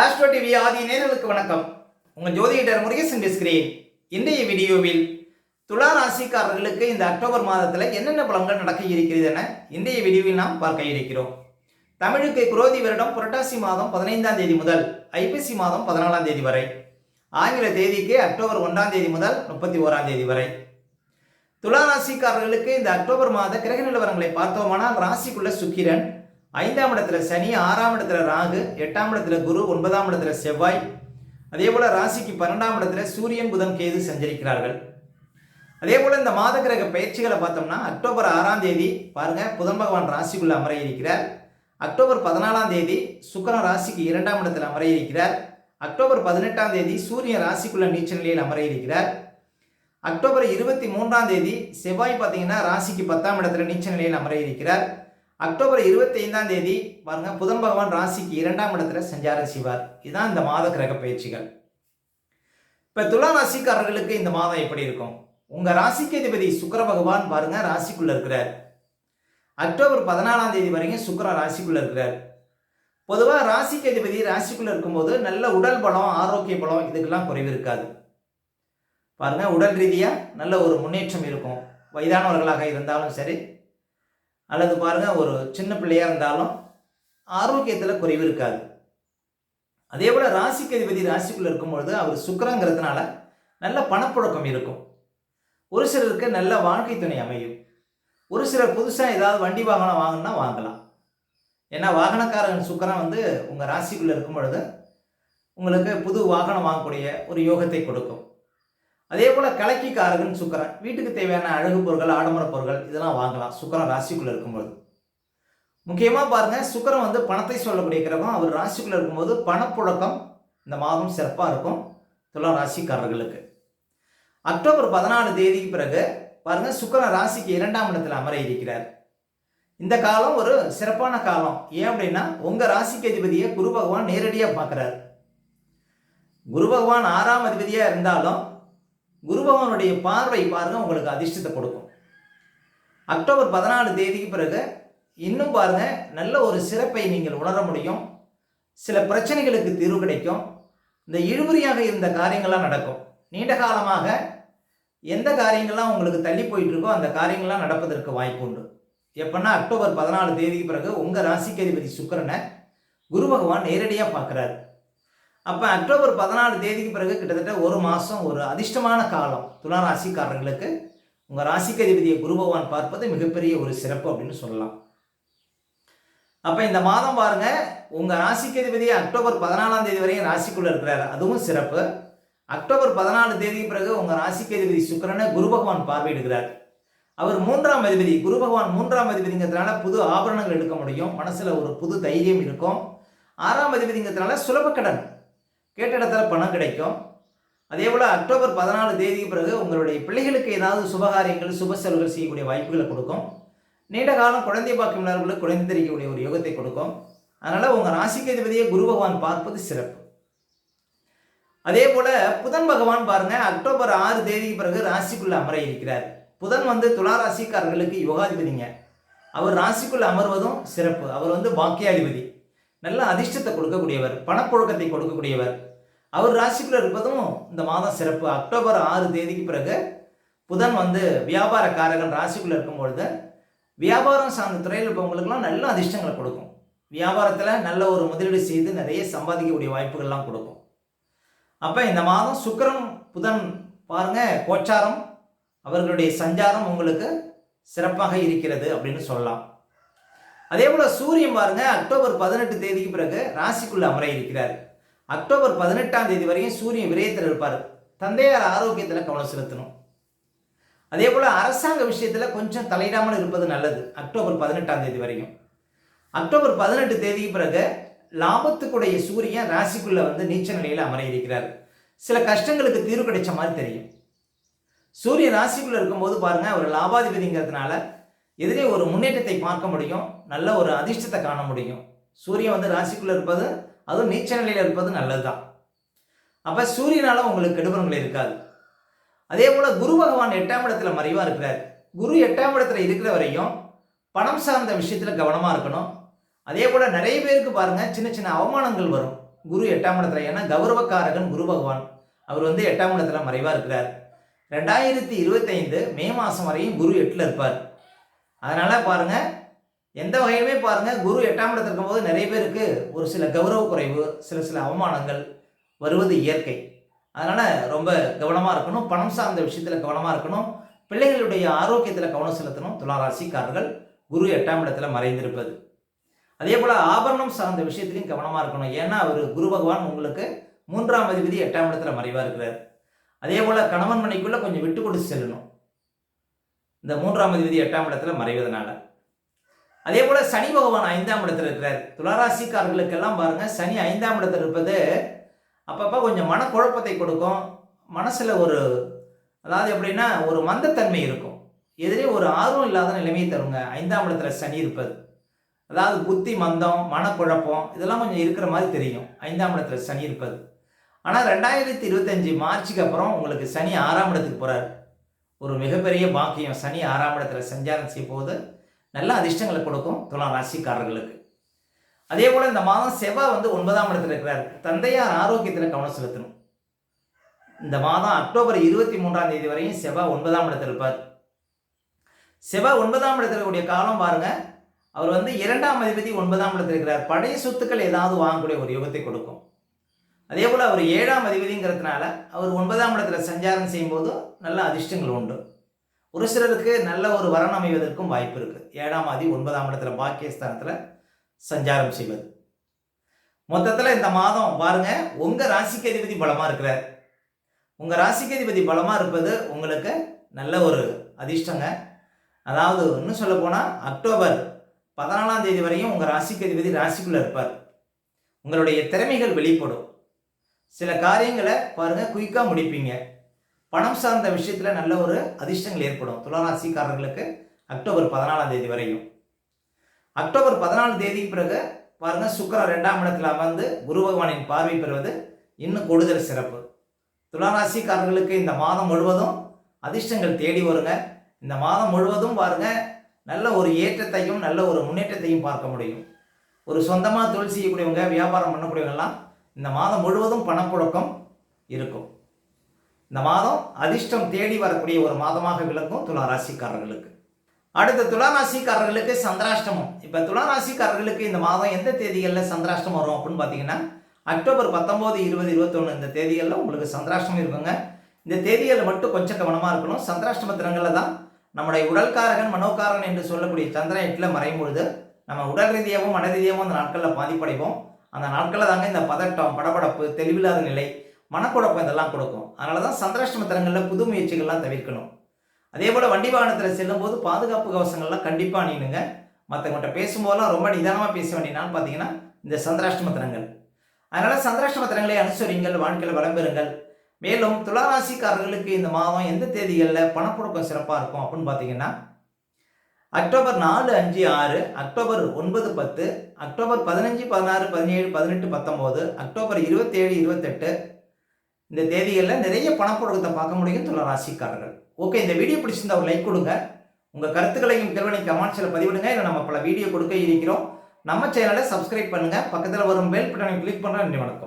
Astro TV ஆதி நேர்களுக்கு வணக்கம். உங்கள் ஜோதிடர் முருகேசன் பேசுகிறேன். இன்றைய வீடியோவில் துலா ராசிக்காரர்களுக்கு இந்த அக்டோபர் மாதத்தில் என்னென்ன பலன்கள் நடக்க இருக்கிறது என இன்றைய வீடியோவில் நாம் பார்க்க இருக்கிறோம். தமிழுக்கு குரோதி வருடம் புரட்டாசி மாதம் பதினைந்தாம் தேதி முதல் ஐப்பசி மாதம் பதினாலாம் தேதி வரை ஆங்கில தேதிக்கு அக்டோபர் ஒன்றாம் தேதி முதல் முப்பத்தி ஓராம் தேதி வரை. துலா ராசிக்காரர்களுக்கு இந்த அக்டோபர் மாத கிரக நிலவரங்களை பார்த்தோமானால் ராசிக்குள்ள சுக்கிரன் ஐந்தாம் இடத்துல சனி ஆறாம் இடத்துல ராகு எட்டாம் இடத்துல குரு ஒன்பதாம் இடத்துல செவ்வாய். அதே போல ராசிக்கு பன்னெண்டாம் இடத்துல சூரியன் புதன் கேது சஞ்சரிக்கிறார்கள். அதே போல இந்த மாத கிரக பயிற்சிகளை பார்த்தோம்னா அக்டோபர் ஆறாம் தேதி பாருங்க புதன் பகவான் ராசிக்குள்ள அமர இருக்கிறார் அக்டோபர் பதினாலாம் தேதி சுக்கரன் ராசிக்கு இரண்டாம் இடத்தில் அமர இருக்கிறார் அக்டோபர் பதினெட்டாம் தேதி சூரியன் ராசிக்குள்ள நீச்ச நிலையில் அமர இருக்கிறார் அக்டோபர் இருபத்தி மூன்றாம் தேதி செவ்வாய் பார்த்தீங்கன்னா ராசிக்கு பத்தாம் இடத்துல நீச்ச நிலையில் அமர இருக்கிறார் அக்டோபர் இருபத்தி ஐந்தாம் தேதி பாருங்க புதன் பகவான் ராசிக்கு இரண்டாம் இடத்துல சஞ்சாரம் செய்வார். இதுதான் இந்த மாத கிரக பயிற்சிகள். இப்போ துலா ராசிக்காரர்களுக்கு இந்த மாதம் எப்படி இருக்கும்? உங்க ராசிக்கு அதிபதி சுக்கர பகவான் பாருங்க ராசிக்குள்ள இருக்கிறார். அக்டோபர் பதினாலாம் தேதி வரைக்கும் சுக்கர ராசிக்குள்ள இருக்கிறார். பொதுவாக ராசிக்கு அதிபதி ராசிக்குள்ள இருக்கும்போது நல்ல உடல் பலம் ஆரோக்கிய பலம் இதுக்கெல்லாம் குறைவு இருக்காது. பாருங்க உடல் ரீதியாக நல்ல ஒரு முன்னேற்றம் இருக்கும். வயதானவர்களாக இருந்தாலும் சரி அல்லது பாருங்கள் ஒரு சின்ன பிள்ளையாக இருந்தாலும் ஆரோக்கியத்தில் குறைவு இருக்காது. அதே போல் ராசிக்கு அதிபதி ராசிக்குள்ளே இருக்கும்பொழுது அவர் சுக்கரங்கிறதுனால நல்ல பணப்புழக்கம் இருக்கும். ஒரு சிலருக்கு நல்ல வாழ்க்கை துணை அமையும். ஒரு சிலர் புதுசாக ஏதாவது வண்டி வாகனம் வாங்கினா வாங்கலாம். ஏன்னா வாகனக்காரன் சுக்கரன் வந்து உங்கள் ராசிக்குள்ளே இருக்கும் பொழுது உங்களுக்கு புது வாகனம் வாங்கக்கூடிய ஒரு யோகத்தை கொடுக்கும். அதே போல் கலக்கிக்காரகன் சுக்கரன். வீட்டுக்கு தேவையான அழகு பொருட்கள் ஆடம்பர பொருட்கள் இதெல்லாம் வாங்கலாம். சுக்கரன் ராசிக்குள்ளே இருக்கும்போது முக்கியமாக பாருங்கள் சுக்கரன் வந்து பணத்தை சொல்லக்கூடிய கிரகம். அவர் ராசிக்குள்ளே இருக்கும்போது பணப்புழக்கம் இந்த மாதம் சிறப்பாக இருக்கும். துலாம் ராசிக்காரர்களுக்கு. அக்டோபர் பதினாலு தேதிக்கு பிறகு பாருங்கள் சுக்கரன் ராசிக்கு இரண்டாம் இடத்தில் அமர இருக்கிறார் இந்த காலம் ஒரு சிறப்பான காலம். ஏன் அப்படின்னா உங்கள் ராசிக்கு அதிபதியை குரு பகவான் நேரடியாக பார்க்குறாரு. குரு பகவான் ஆறாம் அதிபதியாக இருந்தாலும் குரு பகவானுடைய பார்வை பாருங்க உங்களுக்கு அதிர்ஷ்டத்தை கொடுக்கும். அக்டோபர் பதினாலு தேதிக்கு பிறகு இன்னும் பாருங்க நல்ல ஒரு சிறப்பை நீங்கள் உணர முடியும். சில பிரச்சனைகளுக்கு தீர்வு கிடைக்கும். இந்த இழுபறியாக இருந்த காரியங்கள்லாம் நடக்கும். நீண்ட காலமாக எந்த காரியங்கள்லாம் உங்களுக்கு தள்ளி போயிட்டு இருக்கோ அந்த காரியங்கள்லாம் நடப்பதற்கு வாய்ப்பு உண்டு. எப்பன்னா அக்டோபர் பதினாலு தேதிக்கு பிறகு உங்கள் ராசிக்கதிபதி சுக்கரனை குரு பகவான் நேரடியாக பார்க்குறாரு. அப்போ அக்டோபர் பதினாலு தேதிக்கு பிறகு கிட்டத்தட்ட ஒரு மாதம் ஒரு அதிர்ஷ்டமான காலம் துலா ராசிக்காரர்களுக்கு. உங்கள் ராசிக்கு அதிபதியை குரு பகவான் பார்ப்பது மிகப்பெரிய ஒரு சிறப்பு அப்படின்னு சொல்லலாம். அப்போ இந்த மாதம் பாருங்க உங்கள் ராசிக்கு அதிபதி அக்டோபர் பதினாலாம் தேதி வரையும் ராசிக்குள்ளே இருக்கிறார். அதுவும் சிறப்பு. அக்டோபர் பதினாலு தேதிக்கு பிறகு உங்கள் ராசிக்கு அதிபதி சுக்கரனை குரு பகவான் பார்வையிடுகிறார். அவர் மூன்றாம் அதிபதி குரு பகவான் மூன்றாம் அதிபதிங்கிறதுனால புது ஆபரணங்கள் எடுக்க முடியும். மனசில் ஒரு புது தைரியம் இருக்கும். ஆறாம் அதிபதிங்கிறதுனால சுலபக்கடன் கேட்ட இடத்துல பணம் கிடைக்கும். அதே போல் அக்டோபர் பதினாலு தேதிக்கு பிறகு உங்களுடைய பிள்ளைகளுக்கு ஏதாவது சுபகாரியங்கள் சுப செலவுகள் செய்யக்கூடிய வாய்ப்புகளை கொடுக்கும். நீண்ட காலம் குழந்தை பாக்கியம் உள்ளவர்களுக்கு குழந்தை தெரிவிக்கக்கூடிய ஒரு யோகத்தை கொடுக்கும். அதனால் உங்கள் ராசிக்கு அதிபதியை குரு பகவான் பார்ப்பது சிறப்பு. அதே போல் புதன் பகவான் பாருங்கள் அக்டோபர் ஆறு தேதிக்கு பிறகு ராசிக்குள்ளே அமர இருக்கிறார். புதன் வந்து துலா ராசிக்காரர்களுக்கு யோகாதிபதிங்க. அவர் ராசிக்குள்ளே அமர்வதும் சிறப்பு. அவர் வந்து பாக்கியாதிபதி. நல்ல அதிர்ஷ்டத்தை கொடுக்கக்கூடியவர் பணப்புழக்கத்தை கொடுக்கக்கூடியவர். அவர் ராசிக்குள்ள இருப்பதும் இந்த மாதம் சிறப்பு. அக்டோபர் ஆறு தேதிக்கு பிறகு புதன் வந்து வியாபார காரகன் ராசிக்குள்ள இருக்கும் பொழுது வியாபாரம் சார்ந்த துறையில் இருப்பவங்களுக்குலாம் நல்ல அதிர்ஷ்டங்களை கொடுக்கும். வியாபாரத்தில் நல்ல ஒரு முதலீடு செய்து நிறைய சம்பாதிக்கக்கூடிய வாய்ப்புகள்லாம் கொடுக்கும். அப்போ இந்த மாதம் சுக்கரம் புதன் பாருங்க கோச்சாரம் அவர்களுடைய சஞ்சாரம் உங்களுக்கு சிறப்பாக இருக்கிறது அப்படின்னு சொல்லலாம். அதே போல் சூரியன் பாருங்க அக்டோபர் பதினெட்டு தேதிக்கு பிறகு ராசிக்குள்ள அமர இருக்கிறார். அக்டோபர் பதினெட்டாம் தேதி வரையும் சூரியன் விரயத்தில் இருப்பார். தந்தையார் ஆரோக்கியத்தில் கவனம் செலுத்தணும். அதே போல் அரசாங்க விஷயத்தில் கொஞ்சம் தலையிடாமல் இருப்பது நல்லது அக்டோபர் பதினெட்டாம் தேதி வரையும். அக்டோபர் பதினெட்டு தேதிக்கு பிறகு லாபத்துக்குடைய சூரியன் ராசிக்குள்ள வந்து நீச்ச நிலையில் அமர இருக்கிறார். சில கஷ்டங்களுக்கு தீர்வு கிடைச்ச மாதிரி தெரியும். சூரியன் ராசிக்குள்ள இருக்கும்போது பாருங்க ஒரு லாபாதிபதிங்கிறதுனால எதிரே ஒரு முன்னேற்றத்தை பார்க்க முடியும் நல்ல ஒரு அதிர்ஷ்டத்தை காண முடியும். சூரியன் வந்து ராசிக்குள்ளே இருப்பது அதுவும் நீச்ச நிலையில் இருப்பது நல்லது தான் அப்போ சூரியனால் உங்களுக்கு கெடுபங்கள் இருக்காது. அதே போல் குரு பகவான் எட்டாம் இடத்துல மறைவாக இருக்கிறார். குரு எட்டாம் இடத்துல இருக்கிற வரையும் பணம் சார்ந்த விஷயத்தில் கவனமாக இருக்கணும். அதே போல் நிறைய பேருக்கு பாருங்கள் சின்ன சின்ன அவமானங்கள் வரும் குரு எட்டாம் இடத்துல. ஏன்னா கௌரவக்காரகன் குரு பகவான் அவர் வந்து எட்டாம் இடத்துல மறைவாக இருக்கிறார். ரெண்டாயிரத்தி இருபத்தைந்து மே மாதம் வரையும் குரு எட்டில் இருப்பார். அதனால் பாருங்கள் எந்த வகையிலுமே பாருங்கள் குரு எட்டாம் இடத்துல இருக்கும்போது நிறைய பேருக்கு ஒரு சில கௌரவ குறைவு சில சில அவமானங்கள் வருவது இயற்கை. அதனால் ரொம்ப கவனமாக இருக்கணும் பணம் சார்ந்த விஷயத்தில் கவனமாக இருக்கணும் பிள்ளைகளுடைய ஆரோக்கியத்தில் கவனம் செலுத்தணும் துளாராசிக்காரர்கள் குரு எட்டாம் இடத்துல மறைந்திருப்பது. அதே போல் ஆபரணம் சார்ந்த விஷயத்திலையும் கவனமாக இருக்கணும். ஏன்னா அவர் குரு பகவான் உங்களுக்கு மூன்றாம் அதிபதி எட்டாம் இடத்துல மறைவாக இருக்கிறார். அதே போல் கணவன் மனைக்குள்ளே கொஞ்சம் விட்டு கொடுத்து செல்லணும். இந்த மூன்றாம் அதிபதி எட்டாம் இடத்துல மறைவதனால. அதே போல் சனி பகவான் ஐந்தாம் இடத்துல இருக்கிறார். துளாராசிக்காரர்களுக்கெல்லாம் பாருங்கள் சனி ஐந்தாம் இடத்துல இருப்பது அப்பப்போ கொஞ்சம் மனக்குழப்பத்தை கொடுக்கும். மனசில் ஒரு அதாவது எப்படின்னா ஒரு மந்தத்தன்மை இருக்கும். எதிரே ஒரு ஆர்வம் இல்லாத நிலைமையை தருங்க. ஐந்தாம் இடத்துல சனி இருப்பது. அதாவது புத்தி மந்தம் மனக்குழப்பம் இதெல்லாம் கொஞ்சம் இருக்கிற மாதிரி தெரியும். ஐந்தாம் இடத்துல சனி இருப்பது. ஆனால் ரெண்டாயிரத்தி இருபத்தஞ்சி மார்ச்சுக்கு அப்புறம் உங்களுக்கு சனி ஆறாம் இடத்துக்கு போகிறார் ஒரு மிகப்பெரிய பாக்கியம் சனி ஆறாம் இடத்துல சஞ்சாரம் செய்யும் போது நல்ல அதிர்ஷ்டங்களை கொடுக்கும் துலாம் ராசிக்காரர்களுக்கு. அதே போல் இந்த மாதம் செவ்வாய் வந்து ஒன்பதாம் இடத்துல இருக்கிறார். தந்தையார் ஆரோக்கியத்தில் கவனம் செலுத்தணும். இந்த மாதம் அக்டோபர் இருபத்தி மூன்றாம் தேதி வரையும் செவ்வாய் ஒன்பதாம் இடத்துல இருப்பார். செவ்வாய் ஒன்பதாம் இடத்துல இருக்கக்கூடிய காலம் பாருங்க. அவர் வந்து இரண்டாம் அதிபதி ஒன்பதாம் இடத்துல இருக்கிறார். பழைய சொத்துக்கள் ஏதாவது வாங்கக்கூடிய ஒரு யோகத்தை கொடுக்கும். அதே போல் அவர் ஏழாம் அதிபதிங்கிறதுனால அவர் ஒன்பதாம் இடத்துல சஞ்சாரம் செய்யும்போது நல்ல அதிர்ஷ்டங்கள் உண்டு. ஒரு சிலருக்கு நல்ல ஒரு வரன் அமைவதற்கும் வாய்ப்பு இருக்குது ஏழாம் அதி ஒன்பதாம் இடத்துல பாக்கியஸ்தானத்தில் சஞ்சாரம் செய்வது. மொத்தத்தில் இந்த மாதம் பாருங்கள் உங்கள் ராசிக்கு அதிபதி பலமாக இருக்கிறார். உங்கள் ராசிக்கு அதிபதி பலமாக இருப்பது உங்களுக்கு நல்ல ஒரு அதிர்ஷ்டங்க. அதாவது இன்னும் சொல்ல போனால் அக்டோபர் பதினாலாம் தேதி வரையும் உங்கள் ராசிக்கு அதிபதி ராசிக்குள்ளே இருப்பார். உங்களுடைய திறமைகள் வெளிப்படும். சில காரியங்களை பாருங்கள் குயிக்காக முடிப்பீங்க. பணம் சார்ந்த விஷயத்தில் நல்ல ஒரு அதிர்ஷ்டங்கள் ஏற்படும். துளாராசிக்காரர்களுக்கு அக்டோபர் பதினாலாம் தேதி வரையும். அக்டோபர் பதினாலு தேதி பிறகு பாருங்க சுக்கரன் ரெண்டாம் இடத்துல அமர்ந்து குரு பகவானின் பார்வை பெறுவது இன்னும் கூடுதல் சிறப்பு. துளாராசிக்காரர்களுக்கு இந்த மாதம் முழுவதும் அதிர்ஷ்டங்கள் தேடி வருங்க. இந்த மாதம் முழுவதும் பாருங்க நல்ல ஒரு ஏற்றத்தையும் நல்ல ஒரு முன்னேற்றத்தையும் பார்க்க முடியும். ஒரு சொந்தமாக தொழில் செய்யக்கூடியவங்க வியாபாரம் பண்ணக்கூடியவங்கலாம் இந்த மாதம் முழுவதும் பணப்புழக்கம் இருக்கும். இந்த மாதம் அதிர்ஷ்டம் தேடி வரக்கூடிய ஒரு மாதமாக விளக்கும் துலா ராசிக்காரர்களுக்கு அடுத்த துலா ராசிக்காரர்களுக்கு சந்திராஷ்டமம். இப்போ துலா ராசிக்காரர்களுக்கு இந்த மாதம் எந்த தேதிகளில் சந்திராஷ்டம் வரும் அப்படின்னு பார்த்தீங்கன்னா அக்டோபர் பத்தொம்போது இருபது இருபத்தொன்று இந்த தேதிகளில் உங்களுக்கு சந்திராஷ்டமம் இருக்குங்க. இந்த தேதிகளில் மட்டும் கொஞ்சம் கவனமாக இருக்கணும். சந்திராஷ்டம தினங்களில் தான் நம்முடைய உடல்காரகன் மனோகாரகன் என்று சொல்லக்கூடிய சந்திரன் எட்டில் மறையும் பொழுது நம்ம உடல் ரீதியாகவும் மன ரீதியாகவும் அந்த நாட்களில் பாதிப்படைவோம். அந்த நாட்களில் தாங்க இந்த பதட்டம் படபடப்பு தெளிவில்லாத நிலை மனக்குழப்பம் இதெல்லாம் கொடுக்கும். அதனால தான் சந்திராஷ்டம தினங்களில் புது முயற்சிகள்லாம் தவிர்க்கணும். அதே போல் வண்டி வாகனத்தில் செல்லும்போது பாதுகாப்பு கவசங்கள்லாம் கண்டிப்பாக அணியணுங்க. மற்றவங்கள்ட்ட பேசும்போதெல்லாம் ரொம்ப நிதானமாக பேச வேண்டியனான்னு பார்த்தீங்கன்னா இந்த சந்திராஷ்டம தினங்கள். அதனால் சந்திராஷ்டம தரங்களை அனுசரிங்கள் வாழ்க்கையில் வளம் பெறுங்கள். மேலும் துளாராசிக்காரர்களுக்கு இந்த மாதம் எந்த தேதிகளில் பணப்புழக்கம் சிறப்பாக இருக்கும் அப்படின்னு பார்த்தீங்கன்னா அக்டோபர் நாலு அஞ்சு ஆறு அக்டோபர் ஒன்பது பத்து அக்டோபர் பதினஞ்சு பதினாறு பதினேழு பதினெட்டு பத்தொம்போது அக்டோபர் இருபத்தேழு இருபத்தெட்டு. இந்த தேதிகளில் நிறைய பணப்புழக்கத்தை பார்க்க முடியும் துள ராசிக்காரர்கள். ஓகே இந்த வீடியோ பிடிச்சிருந்தா ஒரு லைக் கொடுங்க. உங்கள் கருத்துக்களையும் கேள்வனை கமெண்ட்ஸில் பதிவிடுங்க. இல்லை நம்ம பல வீடியோ கொடுக்க இருக்கிறோம். நம்ம சேனலை சப்ஸ்கிரைப் பண்ணுங்கள் பக்கத்தில் வரும் பெல் பட்டனை கிளிக் பண்ணுறேன் நன்றி வணக்கம்.